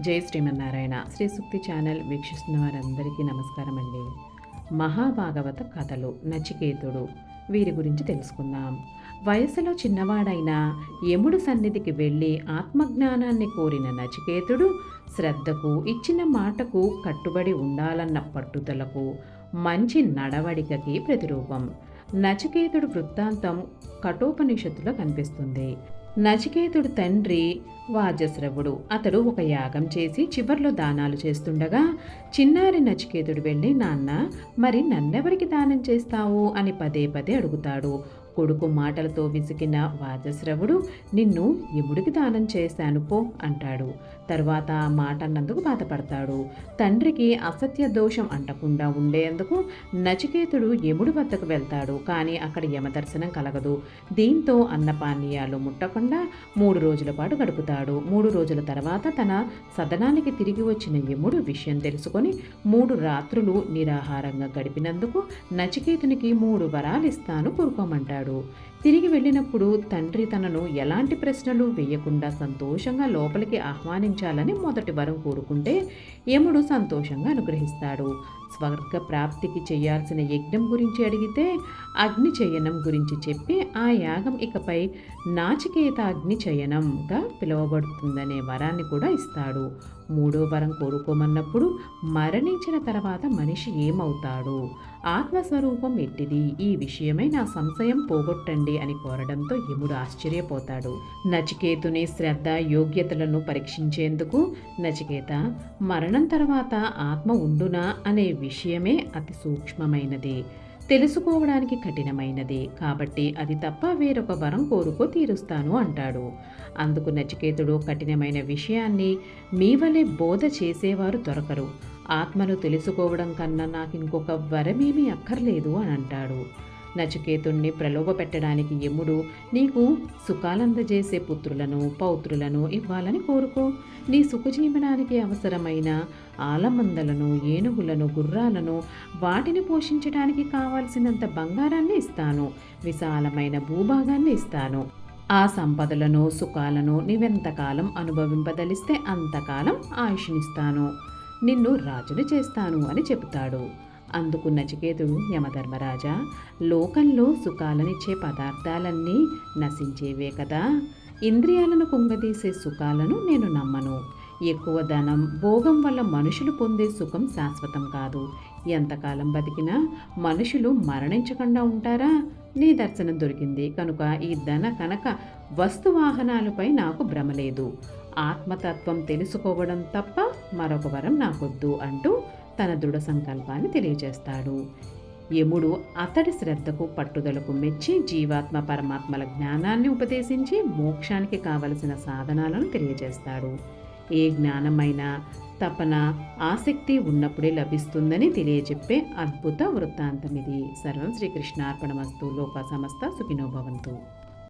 జై శ్రీమన్నారాయణ. శ్రీ సుక్తి ఛానల్ వీక్షిస్తున్న వారందరికీ నమస్కారం అండి మహాభాగవత కథలు నచికేతుడు వీరి గురించి తెలుసుకుందాం. వయసులో చిన్నవాడైన యముడు సన్నిధికి వెళ్ళి ఆత్మజ్ఞానాన్ని కోరిన నచికేతుడు శ్రద్ధకు ఇచ్చిన మాటకు కట్టుబడి ఉండాలన్న పట్టుదలకు మంచి నడవడికకి ప్రతిరూపం. నచికేతుడు వృత్తాంతం కఠోపనిషత్తులో కనిపిస్తుంది. నచికేతుడు తండ్రి వాజశ్రవుడు. అతడు ఒక యాగం చేసి చివర్లో దానాలు చేస్తుండగా చిన్నారి నచికేతుడు వెళ్ళి నాన్న మరి నన్నెవరికి దానం చేస్తావు? అని పదే పదే అడుగుతాడు. కొడుకు మాటలతో విసిగిన వాజశ్రవుడు నిన్ను ఎముడికి దానం చేశాను పో అంటాడు. తర్వాత ఆ మాట అన్నందుకు బాధపడతాడు. తండ్రికి అసత్య దోషం అంటకుండా ఉండేందుకు నచికేతుడు యముడి వద్దకు వెళ్తాడు. కానీ అక్కడ యమదర్శనం కలగదు. దీంతో అన్నపానీయాలు ముట్టకుండా మూడు రోజుల పాటు గడుపుతాడు. మూడు రోజుల తర్వాత తన సదనానికి తిరిగి వచ్చిన యముడు విషయం తెలుసుకొని మూడు రాత్రులు నిరాహారంగా గడిపినందుకు నచికేతునికి మూడు వరాలు ఇస్తాను కోరుకోమంటాడు తిరిగి వెళ్ళినప్పుడు తండ్రి తనను ఎలాంటి ప్రశ్నలు వేయకుండా సంతోషంగా లోపలికి ఆహ్వానించాలని మొదటి వరం కోరుకుంటే యముడు సంతోషంగా అనుగ్రహిస్తాడు. స్వర్గ ప్రాప్తికి చేయాల్సిన యజ్ఞం గురించి అడిగితే అగ్ని చయనం గురించి చెప్పి ఆ యాగం ఇకపై నాచికేత అగ్ని చయనంగా పిలువబడుతుందనే వరాన్ని కూడా ఇస్తాడు. మూడో వరం కోరుకోమన్నప్పుడు మరణించిన తర్వాత మనిషి ఏమవుతాడు? ఆత్మస్వరూపం ఎట్టిది? ఈ విషయమై నా సంశయం పోగొట్టండి అని కోరడంతో యముడు ఆశ్చర్యపోతాడు. నచికేతుని శ్రద్ధ యోగ్యతలను పరీక్షించేందుకు నచికేత మరణం తర్వాత ఆత్మ ఉండునా? అనే విషయమే అతి సూక్ష్మమైనది. తెలుసుకోవడానికి కఠినమైనది. కాబట్టి అది తప్ప వేరొక వరం కోరుకో తీరుస్తాను అంటాడు. అందుకు నచికేతుడు కఠినమైన విషయాన్ని మీ వలె బోధ చేసేవారు దొరకరు. ఆత్మను తెలుసుకోవడం కన్నా నాకు ఇంకొక వరమేమీ అక్కర్లేదు అని అంటాడు. నచికేతుణ్ణి ప్రలోభపెట్టడానికి యముడు నీకు సుఖాలందజేసే పుత్రులను పౌత్రులను ఇవ్వాలని కోరుకో. నీ సుఖజీవనానికి అవసరమైన ఆలమందలను ఏనుగులను గుర్రాలను వాటిని పోషించడానికి కావలసినంత బంగారాన్ని ఇస్తాను విశాలమైన భూభాగాన్ని ఇస్తాను. ఆ సంపదలను సుఖాలను నీవెంతకాలం అనుభవింపదలిస్తే అంతకాలం ఆయుష్నిస్తాను. నిన్ను రాజును చేస్తాను అని చెబుతాడు. అందుకు నచికేతుడు యమధర్మరాజా లోకంలో సుఖాలనిచ్చే పదార్థాలన్నీ నశించేవే కదా. ఇంద్రియాలను కుంగదీసే సుఖాలను నేను నమ్మను. ఎక్కువ ధనం భోగం వల్ల మనుషులు పొందే సుఖం శాశ్వతం కాదు. ఎంతకాలం బతికినా మనుషులు మరణించకుండా ఉంటారా? నీ దర్శనం దొరికింది కనుక ఈ ధన కనుక వస్తు వాహనాలపై నాకు భ్రమ లేదు. ఆత్మతత్వం తెలుసుకోవడం తప్ప మరొక వరం నాకొద్దు అంటూ తన దృఢ సంకల్పాన్ని తెలియజేస్తాడు. యముడు అతడి శ్రద్ధకు పట్టుదలకు మెచ్చి జీవాత్మ పరమాత్మల జ్ఞానాన్ని ఉపదేశించి మోక్షానికి కావలసిన సాధనాలను తెలియజేస్తాడు. ఏ జ్ఞానమైనా తపన ఆసక్తి ఉన్నప్పుడే లభిస్తుందని తెలియజెప్పే అద్భుత వృత్తాంతం ఇది సర్వం శ్రీకృష్ణార్పణమస్తు. లోక సమస్త సుఖినోభవంతు